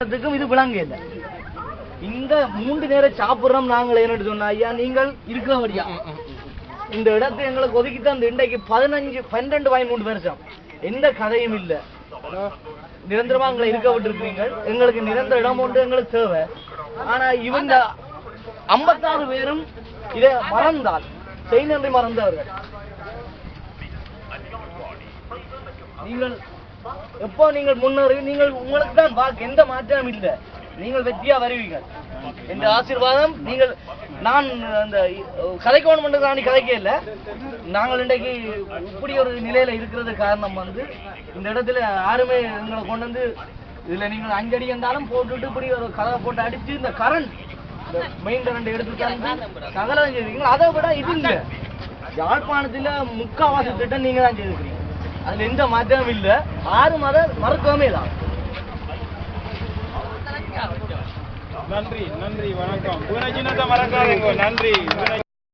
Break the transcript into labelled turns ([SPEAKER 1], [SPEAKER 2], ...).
[SPEAKER 1] அதுக்கும் இது விளங்க இல்ல இந்த மூன்று நேரம் சாப்பிடுறோம் நாங்கள் என்னட்டு சொன்னா ஐயா நீங்கள் இருக்கிறபடியா இந்த இடத்தை எங்களுக்கு ஒதுக்கித்தான் இந்த இன்றைக்கு பதினஞ்சு பன்னெண்டு பதிமூணு வருஷம் எந்த கதையும் இல்ல. நிரந்தரமா எங்களை இருக்க விட்டுருக்கீங்க எங்களுக்கு நிரந்தர இடம் ஒன்று எங்களுக்கு தேவை. ஆனா இவங்க ஐம்பத்தாறு பேரும் இதை மறந்தால் செய்நன்றி மறந்தவர்கள். நீங்கள் எப்போ நீங்கள் முன்னேறி நீங்கள் உங்களுக்கு தான் வாக்கு எந்த மாற்றமும் இல்லை. நீங்கள் வெற்றியா வருவீர்கள். என்ற ஆசீர்வாதம்? நீங்கள் நான் அந்த கதைக்கோணம் பண்ணுறதாண்டி கதைக்க இல்லை. நாங்கள் இன்றைக்கு இப்படி ஒரு நிலையில இருக்கிறது காரணம் வந்து இந்த இடத்துல யாருமே எங்களை கொண்டு வந்து இதுல நீங்கள் அஞ்சடி இருந்தாலும் போட்டுட்டு இப்படி ஒரு கதை போட்டு அடிச்சு இந்த கரண்ட் மெயின் கரண்ட் எடுத்து தந்து சகலம் செய்வீங்க அதை விட இது இல்லை. யாழ்ப்பாணத்துல முக்காவாசி திட்டம் நீங்க தான் செய்திருக்கிறீங்க. அதுல எந்த மாற்றமும் இல்ல. ஆறு மத மறக்கவே தான்.
[SPEAKER 2] நன்றி நன்றி வணக்கம். புவனஜினத்தை மறக்காதீங்க நன்றி.